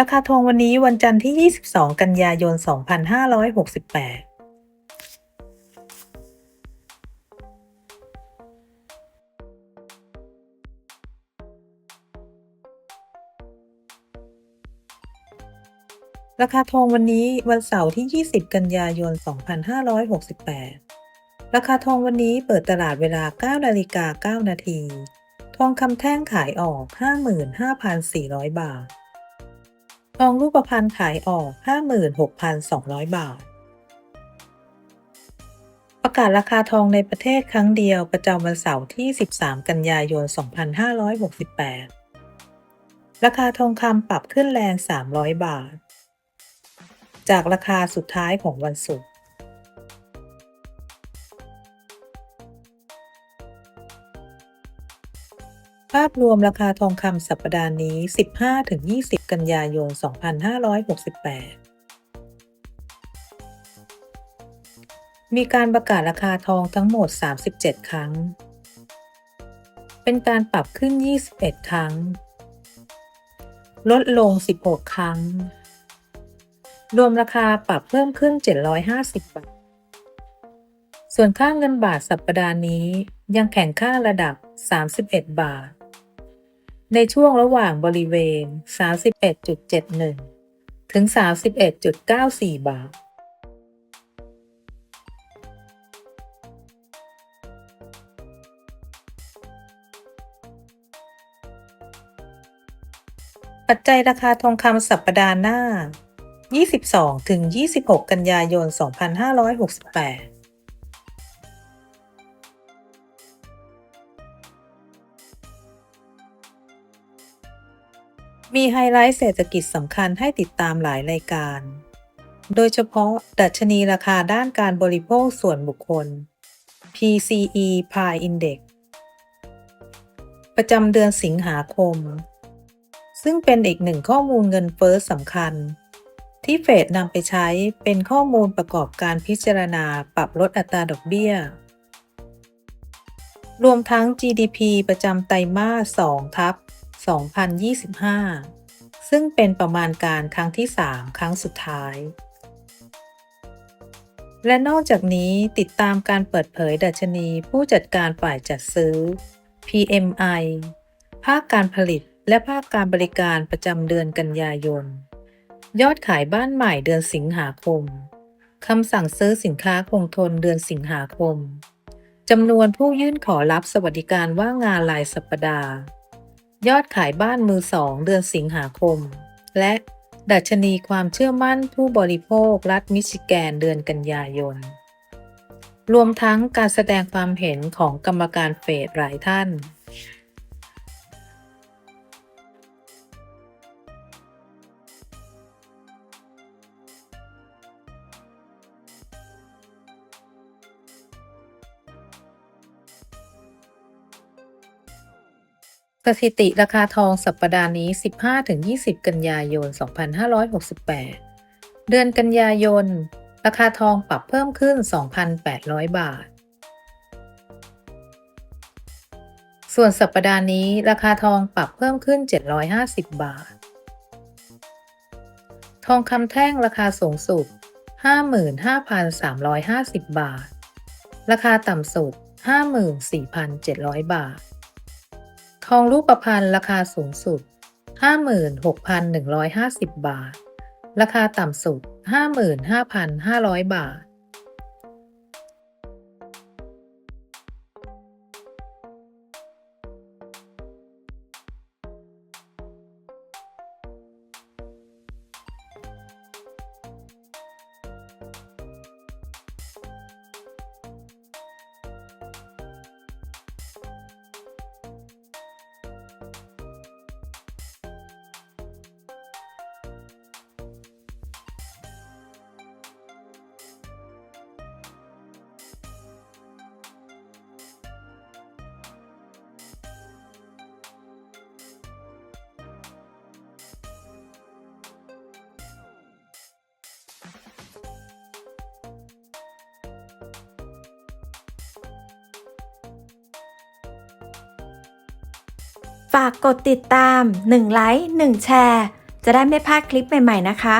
ราคาทองวันนี้วันจันทร์ที่ 22 กันยายน 2568ราคาทองวันนี้วันเสาร์ที่ 20 กันยายน 2568 ราคาทองวันนี้เปิดตลาดเวลา 9 นาฬิกา 9 นาที ทองคำแท่งขายออก 55,400 บาท ทองรูปพรรณขายออก 56,200 บาท ประกาศราคาทองในประเทศครั้งเดียวประจำวันเสาร์ที่ 13 กันยายน 2568 ราคาทองคำปรับขึ้นแรง 300 บาท จากราคาสุดท้ายของวันศุกร์าพรวมราคาทองคำสัปดาห์นี้ 15-20 กันยายน 2568มีการประกาศราคาทองทั้งหมด 37 ครั้ง เป็นการปรับขึ้น 21 ครั้ง ลดลง 16 ครั้ง รวมราคาปรับเพิ่มขึ้น 750 บาท ส่วนค่าเงินบาทสัปดาห์นี้ยังแข็งค่าระดับ 31 บาท ในช่วงระหว่างบริเวณ 31.71 ถึง 31.94 บาท ปัจจัยราคาทองคำสัปปดาห์หน้า 22-26 กันยายน 2568 มีไฮไลท์เศรษฐกิจสำคัญให้ติดตามหลายรายการ โดยเฉพาะดัชนีราคาด้านการบริโภคส่วนบุคคล PCE Pi Index ประจำเดือนสิงหาคม ซึ่งเป็นอีกหนึ่งข้อมูลเงินเฟ้อสำคัญ ที่เฟดนำไปใช้เป็นข้อมูลประกอบการพิจารณาปรับลดอัตราดอกเบี้ย รวมทั้ง GDP ประจำไตรมาส2ทับ 2025 ซึ่งเป็นประมาณการครั้งที่ 3 ครั้งสุดท้าย และนอกจากนี้ติดตามการเปิดเผยดัชนีผู้จัดการฝ่ายจัดซื้อ PMI ภาคการผลิตและภาคการบริการประจำเดือนกันยายน ยอดขายบ้านใหม่เดือนสิงหาคม คำสั่งซื้อสินค้าคงทนเดือนสิงหาคม จำนวนผู้ยื่นขอรับสวัสดิการว่างงานรายสัปดาห์ ยอดขายบ้านมือสองเดือนสิงหาคม และดัชนีความเชื่อมั่นผู้บริโภครัฐมิชิแกนเดือนกันยายน รวมทั้งการแสดงความเห็นของกรรมการเฟดหลายท่าน สถิติราคาทองสัปดาห์นี้ 15-20 กันยายน 2568 เดือนกันยายน ราคาทองปรับเพิ่มขึ้น 2,800 บาท ส่วนสัปดาห์นี้ราคาทองปรับเพิ่มขึ้น 750 บาท ทองคำแท่งราคาสูงสุด 55,350 บาท ราคาต่ำสุด 54,700 บาท ทองรูปพรรณราคาสูงสุด 56,150 บาท ราคาต่ำสุด 55,500 บาท ฝากกดติดตาม 1 ไลค์ 1 แชร์ จะได้ไม่พลาดคลิปใหม่ ๆ นะคะ